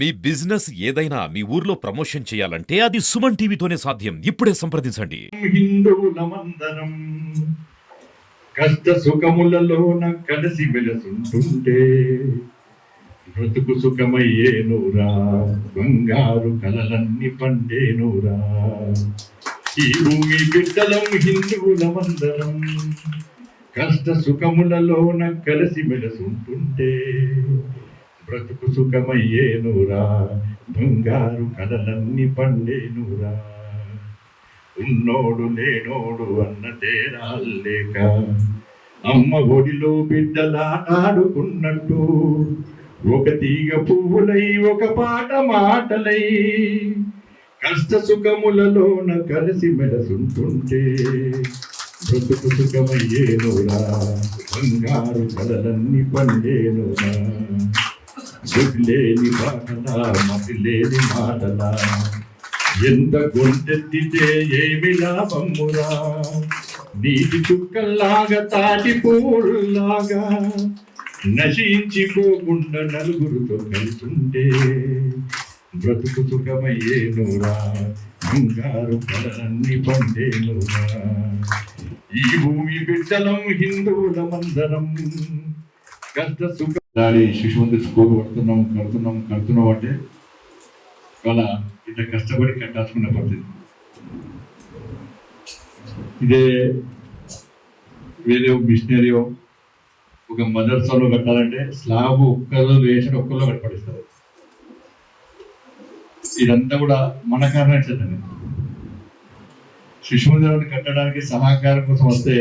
మీ business ఏదైనా మీ ఊర్లో promotion చేయాలంటే అది సుమన్ టీవీతోనే సాధ్యం. ఇప్పుడే సంప్రదించండి. హిందువులమందరం కష్ట సుఖములలోన కలిసి వెలసుంటుంటే బ్రతుకు సుఖమయ్యేనురా బంగారు కలలన్నీ పండేనురా. ఈ భూమి బిడ్డలం హిందువులమందరం కష్ట సుఖములలోన కలిసి మెలసుంటుంటే బ్రతుకు సుఖమయ్యేనురా బంగారు కలలన్నీ పండేనురా. ఉన్నోడు లేనోడు అన్న తేరాలేక అమ్మ ఒడిలో బిడ్డలాడుకున్నట్టు ఒక తీగ పువ్వులై ఒక పాట మాటలై కష్ట సుఖములలోన కలిసి మెలసుంటుంటే బ్రతుకు సుఖమయ్యేనురా బంగారు కలలన్నీ పండేనురా. లేని మాటలా మతిలేని మాటలా ఎంత గొంతెత్తితే ఏమి లాభమురా? నీటి చుక్కల్లాగా తాటి పూల్లాగా. నశించిపోకుండా నలుగురితో కలుతుంటే బ్రతుకు సుఖమయ్యేనురా బంగారు కలలన్నీ పండేనురా ఈ భూమి బిడ్డలం హిందువులమందరం కష్ట సుఖ దాని శిశువంతి స్కూల్ కడుతున్నాం కడుతున్నాం కడుతున్నాం అంటే వాళ్ళ ఇంత కష్టపడి కట్టాల్సుకున్న పరిస్థితి. ఇదే వేరే మిషనరీయో ఒక మదర్సాలో కట్టాలంటే స్లాబ్ ఒక్కలో వేసిన ఒక్కలో కట్టపడిస్తారు ఇదంతా కూడా మన కారణం చేద్దాం శిశు మందిరాన్ని కట్టడానికి సహకారం కోసం వస్తే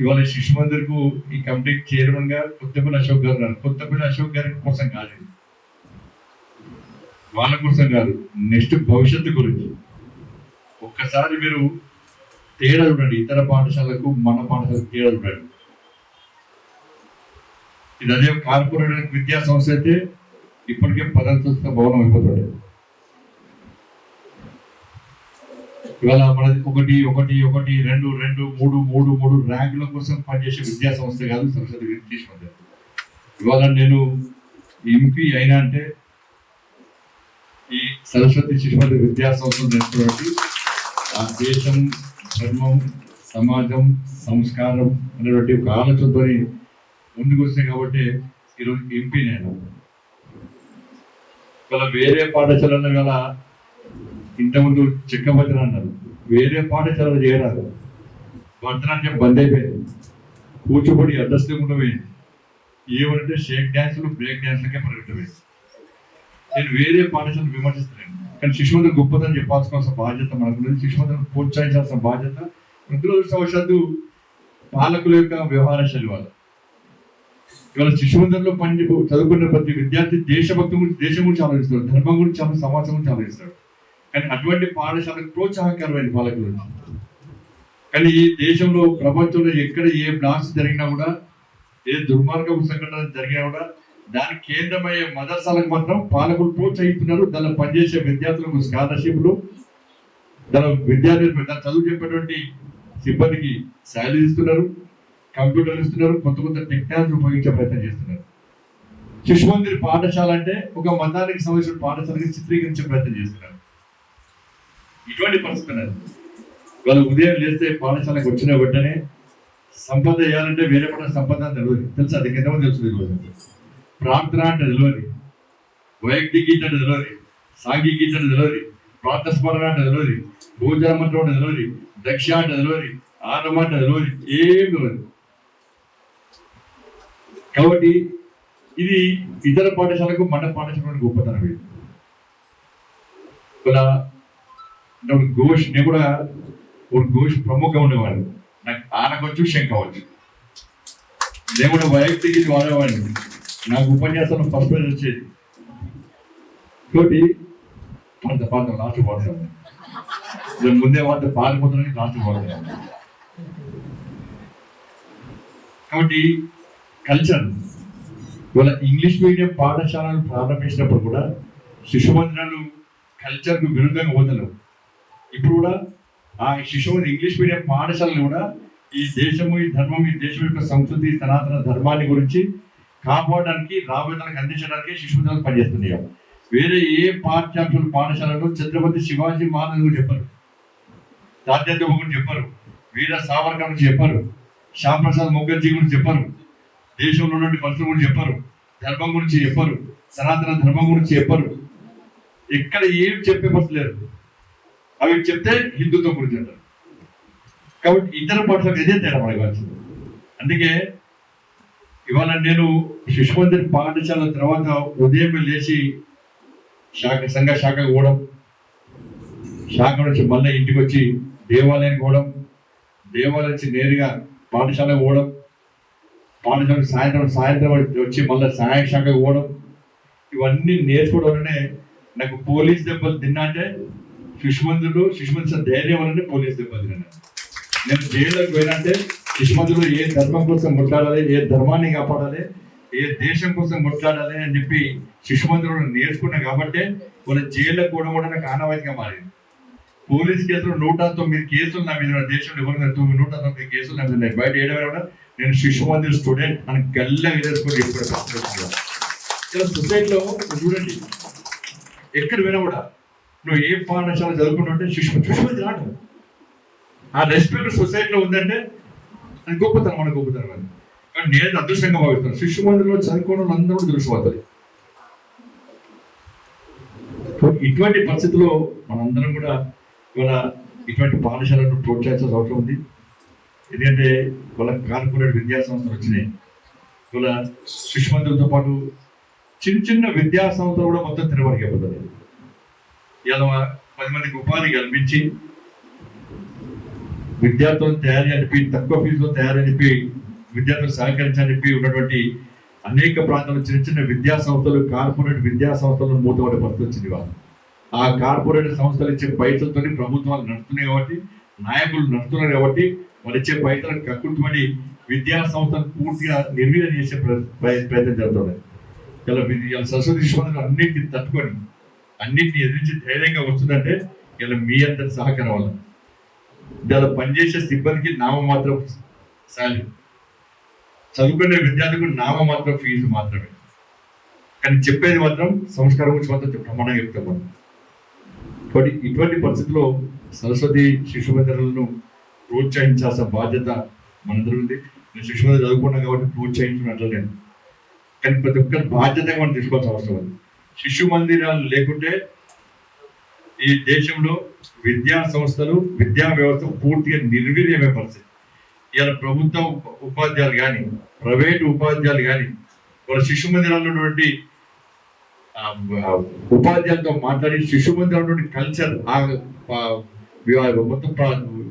ఇవాళ శిశు మందిర్కు ఈ కమిటీ చైర్మన్గా కొత్తపల్లి అశోక్ గారు ఉన్నారు. కొత్తపల్లి అశోక్ గారి కోసం కాదు. వాళ్ళ కోసం కాదు నెక్స్ట్ భవిష్యత్తు గురించి. ఒక్కసారి మీరు తేడా చూడండి. ఇతర పాఠశాలకు మన పాఠశాలకు తేడా చూడండి. ఇది అదే కార్పొరేట్ విద్యా సంస్థ అయితే ఇప్పటికే పదంతో భవనం అయిపోతుంది. ఇవాళ మనది ఒకటి ఒకటి ఒకటి రెండు రెండు మూడు మూడు మూడు ర్యాంకుల కోసం పనిచేసే విద్యా సంస్థ కాదు సరస్వతి ఇంగ్లీష్ మధ్య ఇవాళ నేను ఎంపీ అయినా అంటే ఈ సరస్వతి శిశుమతి విద్యా సంస్థ నేర్చుకున్నట్టు ఆ దేశం ధర్మం సమాజం సంస్కారం అనేటువంటి ఒక ఆలోచనతో ముందుకు వస్తాయి కాబట్టి ఈరోజు ఎంపీ నేను. ఇవాళ వేరే పాఠశాలలో గల ఇంతకుముందు చెక్కభద్ర అన్నారు. వేరే పాఠశాలలు చేయరాదు. భరతనాట్యం బంద్ అయిపోయింది. కూచిపూడి అదృష్టం లేకుండా పోయింది ఏమంటే షేక్ డ్యాన్సులు బ్రేక్ డ్యాన్సులకే పరిగెట్టపోయింది నేను వేరే పాఠశాలను విమర్శిస్తున్నాను. కానీ శిశుమంతులు గొప్పదని చెప్పాల్సిన బాధ్యత మనకు లేదు శిశుమంతులను ప్రోత్సహించాల్సిన బాధ్యత దురదృష్టవశాత్తు పాలకుల యొక్క వ్యవహార శైలి వల్ల ఇవాళ శిశుమందిరంలో పని చదువుకున్న ప్రతి విద్యార్థి దేశభక్తి గురించి దేశం గురించి ఆలోచిస్తాడు ధర్మం గురించి చాలా సమాజం గురించి ఆలోచిస్తాడు కానీ అటువంటి పాఠశాలకు ప్రోత్సాహకరమైన పాలకులు కానీ ఈ దేశంలో ప్రపంచంలో ఎక్కడ ఏ బ్లాక్స్ జరిగినా కూడా ఏ దుర్మార్గపు సంఘటన జరిగినా కూడా దాని కేంద్రమయ్యే మదర్సాలకు మాత్రం పాలకులు ప్రోత్సహిస్తున్నారు. దానిలో పనిచేసే విద్యార్థులకు స్కాలర్షిప్లు దాని విద్యార్థులు దాని చదువు చెప్పేటువంటి సిబ్బందికి శాలరీ ఇస్తున్నారు కంప్యూటర్లు ఇస్తున్నారు కొత్త కొత్త టెక్నాలజీ ఉపయోగించే ప్రయత్నం చేస్తున్నారు. శిశు మందిర్ పాఠశాల అంటే ఒక మతానికి సంబంధించిన పాఠశాలకి చిత్రీకరించే ప్రయత్నం చేస్తున్నారు. ఇటువంటి పరిస్థితి అనేది వాళ్ళు ఉదయం లేస్తే పాఠశాలకు వచ్చిన వెంటనే సంపద చేయాలంటే వేరే పడిన సంపద అని తెలియదు. తెలుసు? అది కింద తెలుసు తెలియదు ప్రార్థన అంటే తెలియదు. వైయక్తిక గీత అంటే తెలియదు. సాంఘిక గీత అంటే తెలియదు. ప్రాతస్మరణ అంటే తెలియదు. భోజన మంత్రం అంటే తెలియదు. దక్ష అంటే తెలియదు. ఆనమ అంటే తెలియదు. ఏం తెలియదు. కాబట్టి ఇది ఇతర పాఠశాలకు మన పాఠశాలకు గొప్పతనం ఇది. ఇలా అంటే ఘోష్ నేను కూడా ఒక ఘోష్ ప్రముఖంగా ఉండేవాడు నాకు ఆనకొచ్చు శంకవచ్చు నేను కూడా వైయక్తికి వాడేవాడిని. నాకు ఉపన్యాసంలో ఫస్ట్ ప్రైజ్ వచ్చేది. కాబట్టి పాట పాత లాస్ట్ పాడతాను నేను ముందే వాడితే పారిపోతున్నాను లాస్ట్ పాడతాను కాబట్టి కల్చర్. ఇవాళ ఇంగ్లీష్ మీడియం పాఠశాలలు ప్రారంభించినప్పుడు కూడా శిశు మందిరాలు కల్చర్కు విరుద్ధంగా పోతలేవు. ఇప్పుడు కూడా ఆ శిశువుని ఇంగ్లీష్ మీడియం పాఠశాలలు కూడా ఈ దేశము ఈ ధర్మం ఈ దేశం యొక్క సంస్కృతి సనాతన ధర్మాన్ని గురించి కాపాడడానికి రాబోయేదానికి అందించడానికి శిశువులు పనిచేస్తున్నాయి. వేరే ఏ పాఠ్యాంశాలు పాఠశాలలో ఛత్రపతి శివాజీ మహారాజు గురించి చెప్పరు. రాజ్యాంగ గురించి చెప్పరు. వీర సావర్కర్ గురించి చెప్పరు. శ్యాంప్రసాద్ ముఖర్జీ గురించి చెప్పరు. దేశంలో ఉన్నటువంటి పరిస్థితుల గురించి చెప్పరు. ధర్మం గురించి చెప్పరు. సనాతన ధర్మం గురించి చెప్పరు. ఎక్కడ ఏం చెప్పే పరిస్థితి లేదు. అవి చెప్తే హిందుత్వం గురించి అంటారు కాబట్టి ఇతర పాటలకు ఇదే తేడా మనకి అందుకే ఇవాళ నేను శిశుమందిర్ పాఠశాల తర్వాత ఉదయం లేచి శాఖ సంఘ శాఖకు పోవడం శాఖ నుంచి మళ్ళీ ఇంటికి వచ్చి దేవాలయానికి పోవడం దేవాలయం నుంచి నేరుగా పాఠశాలకు పోవడం పాఠశాల సాయంత్రం సాయంత్రం వచ్చి మళ్ళీ సహాయ శాఖకు పోవడం ఇవన్నీ నేర్చుకోవడం వల్లనే నాకు పోలీస్ దెబ్బలు తిన్నా అంటే సుష్మంతుడు సుష్మంత ధైర్యం వల్లనే పోలీస్ దెబ్బలు నేను జైల్లోకి పోయినంటే సుష్మంతుడు ఏ ధర్మం కోసం ముట్లాడాలి ఏ ధర్మాన్ని కాపాడాలి ఏ దేశం కోసం ముట్లాడాలి అని చెప్పి సుష్మంతుడు నేర్చుకున్నా కాబట్టి వాళ్ళ జైల్లో కూడా కూడా నాకు ఆనవాయితీగా మారింది. పోలీస్ కేసులు నూట తొమ్మిది కేసులు నా మీద దేశంలో ఎవరు తొమ్మిది నూట తొమ్మిది కేసులు నా మీద బయట ఏడవైనా కూడా నేను శిశుమందిర్ స్టూడెంట్ అని గల్ల ఎదుర్కొని ఇప్పుడు ఇలా సొసైటీలో చూడండి ఎక్కడ పోయినా కూడా నువ్వు ఏ పాఠశాల చదువుకుంటుంటే సుష్మ శిశుమంది రావడం ఆ రెస్పెక్ట్ సొసైటీలో ఉందంటే అది గొప్పతనం మన గొప్పతనం అది. కానీ నేను అదృష్టంగా భావిస్తాను శిశు మందిరంలో చదువుకోవడం అందరూ దృష్టి దృష్టిపోతుంది ఇటువంటి పరిస్థితుల్లో మనందరం కూడా ఇవాళ ఇటువంటి పాఠశాలను ప్రోత్సహించాల్సిన అవసరం ఉంది. ఎందుకంటే వాళ్ళ కార్పొరేట్ విద్యా సంస్థలు వచ్చినాయి. ఇవాళ శిశు మందిరంతో పాటు చిన్న చిన్న విద్యా సంస్థలు కూడా మొత్తం తిరగబడిపోతుంది ఇలా పది మందికి ఉపాధి కల్పించి విద్యార్థులను తయారు చెప్పి తక్కువ ఫీజులో తయారు చెప్పి విద్యార్థులు సహకరించని చెప్పి ఉన్నటువంటి అనేక ప్రాంతాల్లో చిన్న చిన్న విద్యా సంస్థలు కార్పొరేట్ విద్యా సంస్థలను మూతపడే పరిస్థితి వచ్చింది వాళ్ళు ఆ కార్పొరేట్ సంస్థలు ఇచ్చే పైసలతో ప్రభుత్వాలు నడుస్తున్నాయి కాబట్టి నాయకులు నడుస్తున్నారు కాబట్టి వాళ్ళు ఇచ్చే పైసలకు కక్కుర్తిపడి విద్యా సంస్థలు పూర్తిగా నిర్వీర్యం చేసే ప్రయత్నం జరుగుతుంది ఇలా ఇలా సరస్వతి విశ్వనాథ్ అన్నింటిని తట్టుకొని అన్నింటిని ఎదిరించి ధైర్యంగా వస్తుందంటే ఇలా మీ అందరి సహకారం వల్ల. ఇలా పనిచేసే సిబ్బందికి నామమాత్రం శాలరీ చదువుకునే విద్యార్థులకు నామమాత్రం ఫీజు మాత్రమే. కానీ చెప్పేది మాత్రం సంస్కారం గురించి మాత్రం ప్రమాణంగా చెప్తాం మనం. కాబట్టి ఇటువంటి పరిస్థితుల్లో సరస్వతి శిశు మందిరాలను ప్రోత్సహించాల్సిన బాధ్యత మనందరూ ఉంది. నేను శిశు మందిరం చదువుకున్నా కాబట్టి ప్రోత్సహించడం నేను కానీ ప్రతి ఒక్కరి బాధ్యతగా మనం తీసుకోవాల్సిన అవసరం ఉంది. శిశు మందిరాలు లేకుంటే ఈ దేశంలో విద్యా సంస్థలు విద్యా వ్యవస్థ పూర్తిగా నిర్వీర్యమే పరిస్థితి ఇవాళ ప్రభుత్వ ఉప- ఉపాధ్యాయులు కానీ ప్రైవేటు ఉపాధ్యాయులు కానీ వాళ్ళ శిశు మందిరాల్లో ఉన్నటువంటి ఉపాధ్యాయులతో మాట్లాడి శిశు మందిరాల్లో కల్చర్ మొత్తం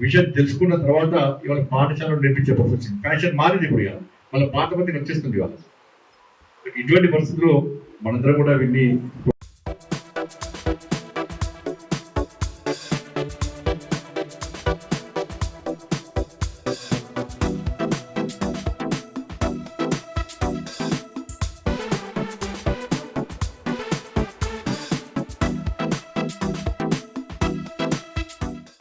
విషయం తెలుసుకున్న తర్వాత ఇవాళ పాఠశాలలో నేర్పించే పరిస్థితి ఫ్యాషన్ మారింది ఇప్పుడు ఇవాళ. వాళ్ళ పాత పత్రిక వచ్చేస్తుంది ఇవాళ. ఇటువంటి పరిస్థితుల్లో మనందరం కూడా విని